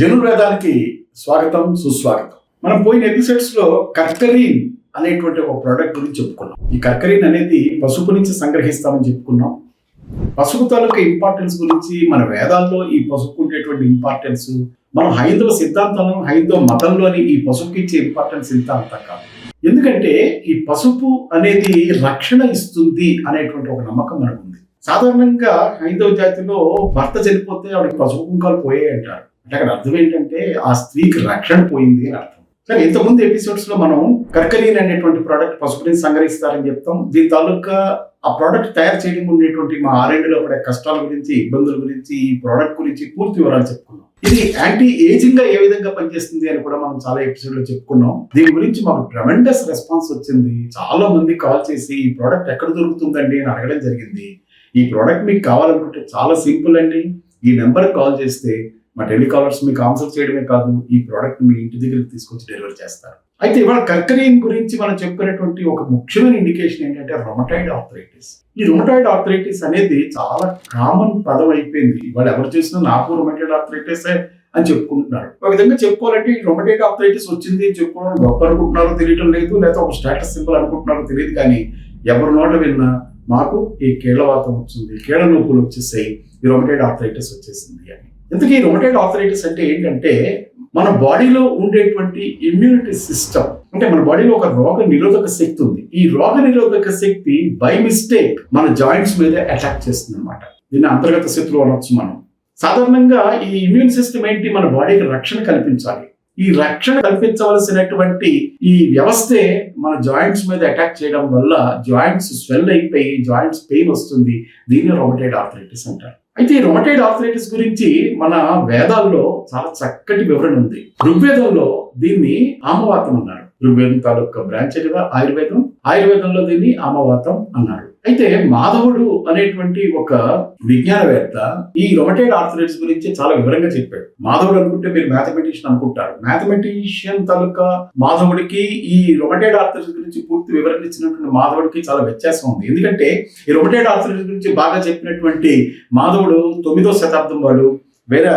ధనుర్వేదానికి స్వాగతం సుస్వాగతం. మనం పోయిన ఎపిసోడ్స్లో కర్కరీన్ అనేటువంటి ఒక ప్రోడక్ట్ గురించి చెప్పుకున్నాం. ఈ కర్కరీన్ అనేది పసుపు నుంచి సంగ్రహిస్తామని చెప్పుకున్నాం. పసుపు తాలూకా ఇంపార్టెన్స్ గురించి మన వేదాల్లో ఈ పసుపు ఉండేటువంటి ఇంపార్టెన్స్ మనం హైందవ సిద్ధాంతంలో హైందవ మతంలోని ఈ పసుపుకి ఇచ్చే ఇంపార్టెన్స్ ఇంత అంత కాదు. ఎందుకంటే ఈ పసుపు అనేది రక్షణ ఇస్తుంది అనేటువంటి ఒక నమ్మకం మనకు ఉంది సాధారణంగా హైందవ జాతిలో భర్త చనిపోతే ఆవిడకి పసుపు కుంకాలు పోయాయి అంటారు. అంటే అక్కడ అర్థం ఏంటంటే ఆ స్త్రీకి రక్షణ పోయింది అని అర్థం. సరే ఇంతకుముందు ఎపిసోడ్స్లో మనం కర్కలీన్ అనేటువంటి ప్రోడక్ట్ పసుపుని సంగ్రహిస్తారని చెప్తాం. దీని తాలూకా ఆ ప్రోడక్ట్ తయారు చేయడం ఉండేటువంటి మా ఆర్ఎండ్లో పడే కష్టాల గురించి ఇబ్బందుల గురించి ఈ ప్రోడక్ట్ గురించి పూర్తి వివరాలు చెప్పుకున్నాం. ఇది యాంటీ ఏజింగ్గా ఏ విధంగా పనిచేస్తుంది అని కూడా మనం చాలా ఎపిసోడ్లో చెప్పుకున్నాం. దీని గురించి మాకు ట్రమెండస్ రెస్పాన్స్ వచ్చింది. చాలా మంది కాల్ చేసి ఈ ప్రోడక్ట్ ఎక్కడ దొరుకుతుందండి? అని అడగడం జరిగింది. ఈ ప్రోడక్ట్ మీకు కావాలనుకుంటే చాలా సింపుల్ అండి. ఈ నెంబర్ కాల్ చేస్తే మా టెలికాలర్స్ మీకు ఆన్సర్ చేయడమే కాదు ఈ ప్రోడక్ట్ మీ ఇంటి దగ్గరికి తీసుకొచ్చి డెలివరీ చేస్తారు. అయితే ఇవాళ కర్కరీన్ గురించి మనం చెప్పుకునేటువంటి ఒక ముఖ్యమైన ఇండికేషన్ ఏంటంటే రొమటాయిడ్ ఆర్థరైటిస్ ఈ రొమటాయిడ్ ఆర్థరైటిస్ అనేది చాలా కామన్ పదం అయిపోయింది. ఇవాళ ఎవరు చూసినా నాకు రొమటైడ్ ఆర్థరైటిస్ అని చెప్పుకుంటున్నారు. ఒక విధంగా చెప్పుకోవాలంటే ఈ రొమటైడ్ ఆర్థరైటిస్ వచ్చింది అని చెప్పుకోవడం గొప్ప అనుకుంటున్నారో తెలియటం లేదు లేదా ఒక స్టేటస్ సింబల్ అనుకుంటున్నారో తెలియదు కానీ ఎవరి నోట విన్నా మాకు ఈ కీళ్ళవాతం వచ్చింది కీళ్ళ నొప్పులు వచ్చేసాయి ఈ రొమటైడ్ ఆర్థరైటిస్ వచ్చేసింది అని. ఇంతకీ రొమటైడ్ ఆర్థరైటిస్ అంటే ఏంటంటే మన బాడీలో ఉండేటువంటి ఇమ్యూనిటీ సిస్టమ్ అంటే మన బాడీలో ఒక రోగ నిరోధక శక్తి ఉంది. ఈ రోగ నిరోధక శక్తి బై మిస్టేక్ మన జాయింట్స్ మీద అటాక్ చేస్తుంది అనమాట దీన్ని అంతర్గత శత్రువు అనొచ్చు మనం. సాధారణంగా ఈ ఇమ్యూన్ సిస్టమ్ ఏంటి? మన బాడీకి రక్షణ కల్పించాలి. ఈ రక్షణ కల్పించవలసినటువంటి ఈ వ్యవస్థే మన జాయింట్స్ మీద అటాక్ చేయడం వల్ల జాయింట్స్ స్వెల్ అయిపోయి జాయింట్స్ పెయిన్ వస్తుంది. దీన్ని రొమటైడ్ ఆర్థరైటిస్ అంటారు. అయితే ఈ రొమటైడ్ ఆర్థరైటిస్ గురించి మన వేదాల్లో చాలా చక్కటి వివరణ ఉంది. ఋగ్వేదంలో దీన్ని ఆమవాతం అన్నారు. ఋగ్వేదం తాలూకా బ్రాంచ్ కదా? ఆయుర్వేదం. ఆయుర్వేదంలో దీన్ని ఆమవాతం అన్నారు. అయితే మాధవుడు అనేటువంటి ఒక విజ్ఞానవేత్త ఈ రొమటైడ్ ఆర్థరైటిస్ గురించి చాలా వివరంగా చెప్పాడు. మాధవుడు అనుకుంటే మీరు మ్యాథమెటిషియన్ అనుకుంటారు. మ్యాథమెటిషియన్ తాలూకా మాధవుడికి ఈ రొమటైడ్ ఆర్థరైటిస్ గురించి పూర్తి వివరణ ఇచ్చినటువంటి మాధవుడికి చాలా వ్యత్యాసం ఉంది. ఎందుకంటే ఈ రొమటైడ్ ఆర్థరైటిస్ గురించి బాగా చెప్పినటువంటి మాధవుడు తొమ్మిదో శతాబ్దం వాడు వేరే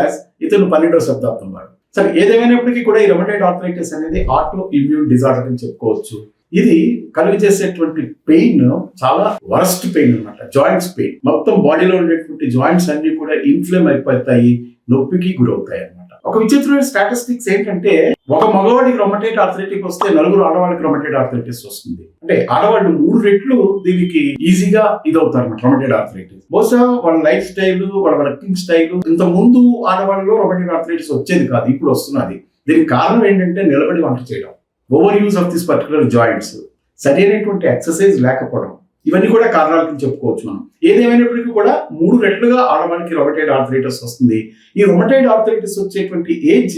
ఇతను పన్నెండో శతాబ్దం వాడు. సరే ఏదేమైనప్పటికీ కూడా ఈ రొమటైడ్ ఆర్థరైటిస్ అనేది ఆటో ఇమ్యూన్ డిజార్డర్ అని చెప్పుకోవచ్చు. ఇది కలుగు చేసేటువంటి పెయిన్ చాలా వరస్ట్ పెయిన్ అనమాట జాయింట్స్ పెయిన్. మొత్తం బాడీలో ఉండేటువంటి జాయింట్స్ అన్ని కూడా ఇన్ఫ్లేమ్ అయిపోతాయి నొప్పికి గురవుతాయి అనమాట ఒక విచిత్రమైన స్టాటిస్టిక్స్ ఏంటంటే ఒక మగవాడికి రొమటైడ్ ఆర్థరైటిక్ వస్తే నలుగురు ఆడవాళ్ళకి రొమటైడ్ ఆర్థరైటిస్ వస్తుంది. అంటే ఆడవాళ్ళు మూడు రెట్లు దీనికి ఈజీగా ఇదవుతారు అనమాట రొమటైడ్ ఆర్థరైటిస్. బహుశా వాళ్ళ లైఫ్ స్టైల్ వాళ్ళ వర్కింగ్ స్టైల్ ఇంత ముందు ఆడవాళ్ళలో రొమటైడ్ ఆర్థరైటిస్ వచ్చేది కాదు ఇప్పుడు వస్తున్నది. దీనికి కారణం ఏంటంటే నిలబడి వంట చేయడం. Over use of this particular joints సరైనటువంటి ఎక్సర్సైజ్ లేకపోవడం ఇవన్నీ కూడా కారణాలు కింద చెప్పుకోవచ్చు మనం. ఏదేమైనప్పటికీ కూడా మూడు రెట్లుగా ఆడవాళ్ళకి రొమటైడ్ ఆర్థరైటిస్ వస్తుంది. ఈ రొమటైడ్ ఆర్థరైటిస్ వచ్చేటువంటి age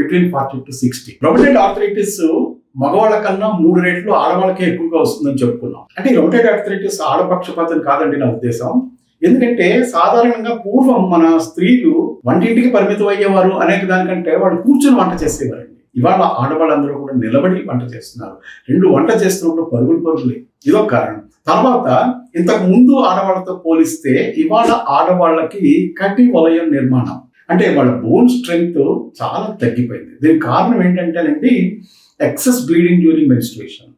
between forty to sixty rheumatoid arthritis మగవాళ్ళ కన్నా మూడు రెట్లు ఆడవాళ్ళకే ఎక్కువగా వస్తుందని చెప్పుకున్నాం. అంటే రొమటైడ్ ఆర్థరైటిస్ ఆడపక్షపాతం కాదండి నా ఉద్దేశం. ఎందుకంటే సాధారణంగా పూర్వం మన స్త్రీలు వంటింటికి పరిమితం అయ్యేవారు అనేక దానికంటే వాళ్ళు కూర్చొని వంట చేసేవారు ఇవాళ ఆడవాళ్ళందరూ కూడా నిలబడి వంట చేస్తున్నారు. రెండు వంట చేస్తున్నప్పుడు పరుగులు పరుగులే. ఇదొక కారణం. తర్వాత ఇంతకు ముందు ఆడవాళ్ళతో పోలిస్తే ఇవాళ ఆడవాళ్ళకి కటి వలయం నిర్మాణం. అంటే వాళ్ళ బోన్ స్ట్రెంగ్త్ చాలా తగ్గిపోయింది. దీనికి కారణం ఏంటంటేనండి excess bleeding during menstruation.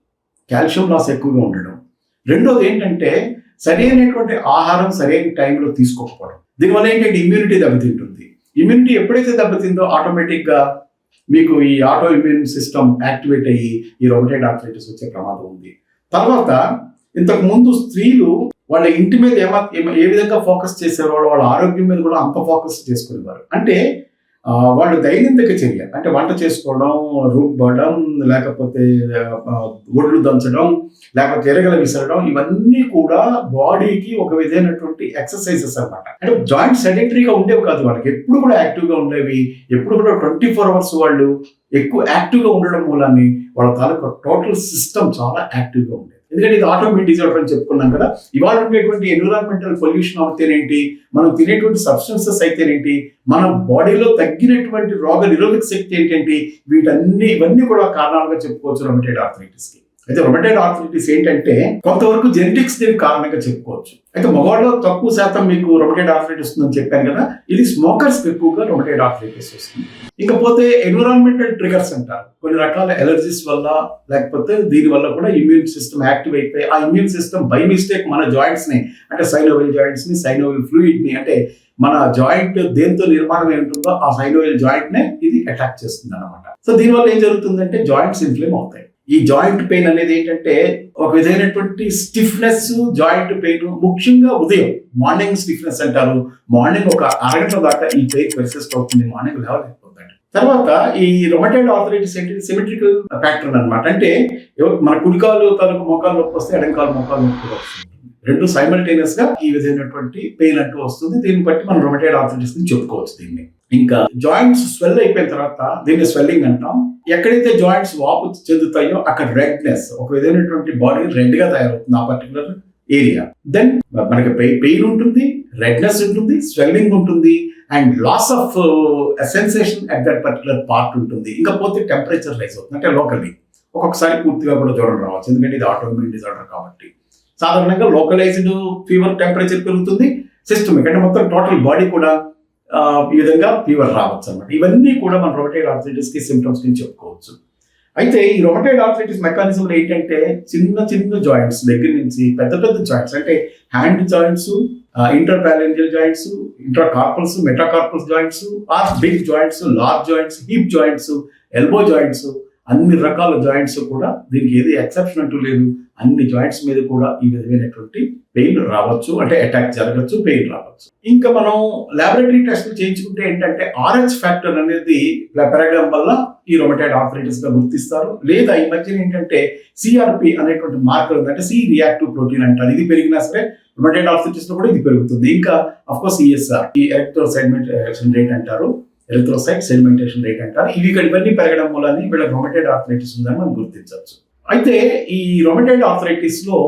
Calcium loss ఎక్కువగా ఉండడం. రెండోది ఏంటంటే సరైనటువంటి ఆహారం సరైన టైంలో తీసుకోకపోవడం. దీనివల్ల ఏంటంటే ఇమ్యూనిటీ దెబ్బతింటుంది. ఇమ్యూనిటీ ఎప్పుడైతే దెబ్బతిందో ఆటోమేటిక్గా మీకు ఈ ఆటో ఇమ్యూన్ సిస్టమ్ యాక్టివేట్ అయ్యి ఈ రొమటైడ్ ఆర్థరైటిస్ వచ్చే ప్రమాదం ఉంది. తర్వాత ఇంతకు ముందు స్త్రీలు వాళ్ళ ఇంటి మీద ఏమ- ఏ విధంగా ఫోకస్ చేసేవాళ్ళు? వాళ్ళ ఆరోగ్యం మీద కూడా అంత ఫోకస్ చేసుకునేవారు. అంటే వాళ్ళు దైనందిక చర్య. అంటే వంట చేసుకోవడం రుబ్బడం లేకపోతే ఒళ్ళు దంచడం లేకపోతే ఎరగల విసరడం ఇవన్నీ కూడా బాడీకి ఒక విధమైనటువంటి ఎక్సర్సైజెస్ అన్నమాట. అంటే జాయింట్ సెడెంటరీగా ఉండేవి కాదు వాళ్ళకి. ఎప్పుడు కూడా యాక్టివ్గా ఉండేవి. ఎప్పుడు కూడా ట్వంటీ ఫోర్ అవర్స్ వాళ్ళు ఎక్కువ యాక్టివ్గా ఉండడం మూలాన్ని వాళ్ళ తాలూకా టోటల్ సిస్టమ్ చాలా యాక్టివ్గా ఉండేది. ఎందుకంటే ఇది ఆటోమేటిక్ డిజార్డర్ అని చెప్పుకున్నాం కదా. ఇవాళ ఉండేటువంటి ఎన్విరాన్మెంటల్ పొల్యూషన్ అవుతేనేంటి? మనం తినేటువంటి సబ్స్టెన్సెస్ అయితేనేంటి? మన బాడీలో తగ్గినటువంటి రోగ నిరోధక శక్తి ఏంటంటే? వీటన్ని ఇవన్నీ కూడా కారణాలుగా చెప్పుకోవచ్చు రొమటైడ్ ఆర్థరైటిస్కి అయితే రొమటైడ్ ఆర్థరైటిస్ ఏంటంటే కొంతవరకు జెనెటిక్స్ దీనికి కారణంగా చెప్పుకోవచ్చు. అయితే మగవాళ్ళు తక్కువ శాతం మీకు రొమటైడ్ ఆర్థరైటిస్ ఉందని చెప్పాను కదా ఇది స్మోకర్స్ ఎక్కువగా రొమటైడ్ ఆర్థరైటిస్ వస్తుంది. ఇకపోతే ఎన్విరాన్మెంటల్ ట్రిగర్స్ అంటారు. కొన్ని రకాల ఎలర్జీస్ వల్ల లేకపోతే దీని వల్ల కూడా ఇమ్యూన్ సిస్టమ్ యాక్టివ్ అయిపోయి ఆ ఇమ్యూన్ సిస్టమ్ బై మిస్టేక్ మన జాయింట్స్ని అంటే సైనోవెల్ జాయింట్స్ని సైనోవెల్ ఫ్లూయిడ్ని అంటే మన జాయింట్ దేంతో నిర్మాణం ఏంటుందో ఆ సైనోవెల్ జాయింట్ నే ఇది అటాక్ చేస్తుంది అనమాట సో దీనివల్ల ఏం జరుగుతుందంటే జాయింట్స్ ఇన్ఫ్లేమ్ అవుతాయి. ఈ జాయింట్ పెయిన్ అనేది ఏంటంటే ఒక విధమైనటువంటి స్టిఫ్నెస్ జాయింట్ పెయిన్ ముఖ్యంగా ఉదయం. మార్నింగ్ స్టిఫ్నెస్ అంటారు. మార్నింగ్ ఒక అరగంట దాకా ఈ పెయిన్ పెర్సిస్ట్ అవుతుంది. మార్నింగ్ లేవలేకపోతాడు. తర్వాత ఈ రొమటైడ్ ఆర్థరైటిస్ ఏంటి? సిమెట్రికల్ ప్యాటర్న్ అన్నమాట. అంటే మన కుడికాలు తనకు మోకాలు నొప్పి వస్తే ఎడంకాలు మోకాలు నొప్పి వస్తుంది. రెండు సైమల్టేనియస్గా ఈ విధమైనటువంటి పెయిన్ అంటూ వస్తుంది. దీన్ని బట్టి మనం రొమటైడ్ ఆర్థరైటిస్ని చెప్పుకోవచ్చు దీన్ని. ఇంకా జాయింట్స్ స్వెల్ అయిపోయిన తర్వాత దీన్ని స్వెల్లింగ్ అంటాం. ఎక్కడైతే జాయింట్స్ వాపు చెందుతాయో అక్కడ రెడ్నెస్ ఒక విధమైనటువంటి బాడీ రెడ్గా తయారవుతుంది ఆ పర్టికులర్ ఏరియా దెన్ మనకి పెయిన్ ఉంటుంది రెడ్నెస్ ఉంటుంది స్వెల్లింగ్ ఉంటుంది and loss of sensation at that particular part ఉంటుంది. ఇంకా పోతే టెంపరేచర్ రైజ్ అవుతుంది. అంటే లోకల్లీ ఒక్కొక్కసారి పూర్తిగా కూడా జ్వరం రావచ్చు. ఎందుకంటే ఇది ఆటోమిన్ డిజార్డర్ కాబట్టి. సాధారణంగా లోకలైజ్డ్ ఫీవర్ టెంపరేచర్ పెరుగుతుంది. సిస్టమ్ ఎందుకంటే మొత్తం టోటల్ బాడీ కూడా ఈ విధంగా ఫీవర్ రావచ్చు అనమాట ఇవన్నీ కూడా మన రొమటైడ్ ఆర్థరైటిస్కి సిమ్టమ్స్ నుంచి చెప్పుకోవచ్చు. అయితే ఈ రొమటైడ్ ఆర్థరైటిస్ మెకానిజం ఏంటంటే చిన్న చిన్న జాయింట్స్ దగ్గర నుంచి పెద్ద పెద్ద జాయింట్స్ అంటే hand joints interphalangeal joints intercarpals metacarpals joints or big joints large joints hip joints elbow joints అన్ని రకాల జాయింట్స్ కూడా దీనికి ఏది ఎక్సెప్షన్ అంటూ లేదు. అన్ని జాయింట్స్ మీద కూడా ఈ విధమైనటువంటి పెయిన్ రావచ్చు. అంటే అటాక్ జరగచ్చు పెయిన్ రావచ్చు. ఇంకా మనం ల్యాబొరేటరీ టెస్ట్ చేయించుకుంటే ఏంటంటే ఆర్హెచ్ ఫ్యాక్టర్ అనేది పెరగడం వల్ల ఈ రొమటైడ్ ఆర్థరైటిస్గా గుర్తిస్తారు. లేదా ఈ మధ్యన ఏంటంటే సిఆర్పి అనేటువంటి మార్కర్ అంటే సి రియాక్టివ్ ప్రోటీన్ అంటారు. ఇది పెరిగినా సరే రొమటైడ్ ఆర్థరైటిస్లో కూడా ఇది పెరుగుతుంది. ఇంకా అఫ్ కోర్స్ ఈఎస్ఆర్ ఈ ఎలక్ట్రో సెగ్మెంట్ రేట్ అంటారు. ఎరిథ్రోసైట్ సెడిమెంటేషన్ రేట్ అంటారు. ఇవి ఇక్కడ ఇవన్నీ పెరగడం వల్ల వీళ్ళ రొమటైడ్ ఆర్థరైటిస్ ఉందని మనం గుర్తించవచ్చు. అయితే ఈ రొమటైడ్ ఆర్థరైటిస్లో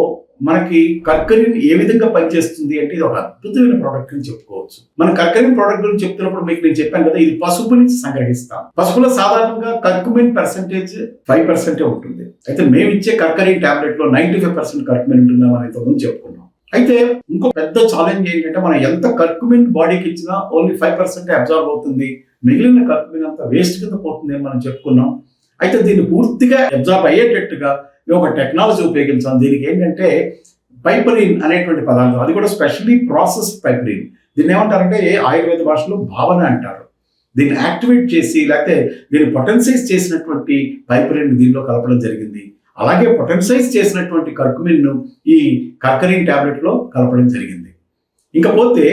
మనకి కర్కరిన్ ఏ విధంగా పనిచేస్తుంది అంటే ఇది ఒక అద్భుతమైన ప్రోడక్ట్ అని చెప్పుకోవచ్చు. మన కర్కరిన్ ప్రోడక్ట్ గురించి చెప్తున్నప్పుడు మీకు నేను చెప్పాను కదా ఇది పసుపు నుంచి సంగ్రహిస్తాం. పసుపులో సాధారణంగా కర్కుమిన్ పర్సెంటేజ్ ఫైవ్ పర్సెంటే ఉంటుంది. అయితే మేము ఇచ్చే కర్కరిన్ టాబ్లెట్లో నైన్టీ ఫైవ్ పర్సెంట్ కర్కుమిన్ ఉంటుందని మనం ఇంతకుముందు చెప్పుకున్నాం. అయితే ఇంకో పెద్ద ఛాలెంజ్ ఏంటంటే మనం ఎంత కర్కుమిన్ బాడీకి ఇచ్చినా ఓన్లీ ఫైవ్ పర్సెంట్ అబ్జర్వ్ అవుతుంది. మిగిలిన కర్కుమిన్ అంత వేస్ట్ కింద పోతుంది అని మనం చెప్పుకున్నాం. అయితే దీన్ని పూర్తిగా అబ్జర్వ్ అయ్యేటట్టుగా ఒక టెక్నాలజీ ఉపయోగించాం. దీనికి ఏంటంటే పైపరిన్ అనేటువంటి పదార్థం. అది కూడా స్పెషల్లీ ప్రాసెస్ పైపరిన్ దీన్ని ఏమంటారంటే ఆయుర్వేద భాషలో భావన అంటారు. దీన్ని యాక్టివేట్ చేసి లేకపోతే దీన్ని పొటెన్సైజ్ చేసినటువంటి పైపరిన్ దీనిలో కలపడం జరిగింది. అలాగే పొటెన్సైజ్ చేసినటువంటి కర్కుమిన్ను ఈ కర్కరిన్ ట్యాబ్లెట్లో కలపడం జరిగింది. ఇంకపోతే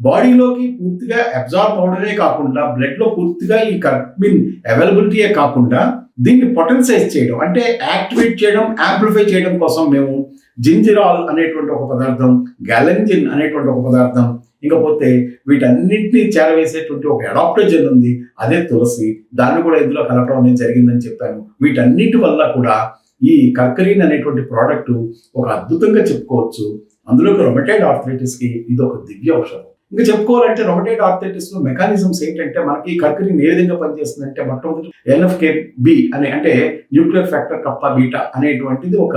బాడీలోకి పూర్తిగా అబ్జార్బ్ అవడమే కాకుండా బ్లడ్లో పూర్తిగా ఈ కర్కుమిన్ అవైలబిలిటీయే కాకుండా దీన్ని పొటెన్సైజ్ చేయడం అంటే యాక్టివేట్ చేయడం యాంప్లిఫై చేయడం కోసం మేము జింజిరాల్ అనేటువంటి ఒక పదార్థం గ్యాలెంజిన్ అనేటువంటి ఒక పదార్థం ఇంకపోతే వీటన్నింటినీ చేరవేసేటువంటి ఒక అడాప్టోజన్ ఉంది అదే తులసి దాన్ని కూడా ఇందులో కలపడం అనేది జరిగిందని చెప్పాను. వీటన్నిటి వల్ల కూడా ఈ కర్కరీన్ అనేటువంటి ప్రోడక్ట్ ఒక అద్భుతంగా చెప్పుకోవచ్చు. అందులో రొమటైడ్ ఆర్థరైటిస్కి ఇది ఒక దివ్య ఔషధం. ఇంకా చెప్పుకోవాలంటే రొమటైడ్ ఆర్థరైటిస్లో మెకానిజమ్స్ ఏంటంటే మనకి కర్కరీన్ ఏ విధంగా పనిచేస్తుందంటే మొట్టమొదటి ఎన్ఎఫ్కే బి అనే అంటే న్యూక్లియర్ ఫ్యాక్టర్ కప్పా బీటా అనేటువంటిది ఒక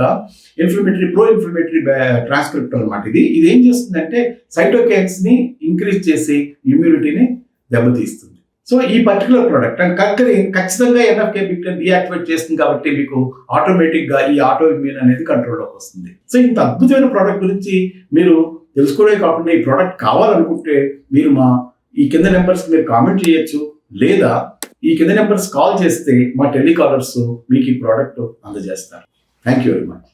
ఇన్ఫ్లమేటరీ ప్రో ఇన్ఫ్లమేటరీ ట్రాన్స్క్రిప్ట్ అనమాట ఇది. ఇది ఏం చేస్తుందంటే సైటోకైన్స్ని ఇంక్రీజ్ చేసి ఇమ్యూనిటీని దెబ్బతీస్తుంది. సో ఈ పర్టికులర్ ప్రోడక్ట్ అండ్ కర్కరీన్ ఖచ్చితంగా ఎన్ఎఫ్కే బిక్టర్ డీయాక్టివేట్ చేస్తుంది కాబట్టి మీకు ఆటోమేటిక్గా ఈ ఆటో ఇమ్యూన్ అనేది కంట్రోల్లోకి వస్తుంది. సో ఇంత అద్భుతమైన ప్రోడక్ట్ గురించి మీరు తెలుసుకోవడమే కాకుండా ఈ ప్రోడక్ట్ కావాలనుకుంటే మీరు మా ఈ కింద నెంబర్స్ మీరు కామెంట్ చేయొచ్చు లేదా ఈ కింద నెంబర్స్ కాల్ చేస్తే మా టెలికాలర్స్ మీకు ఈ ప్రోడక్ట్ అందజేస్తారు. Thank you very much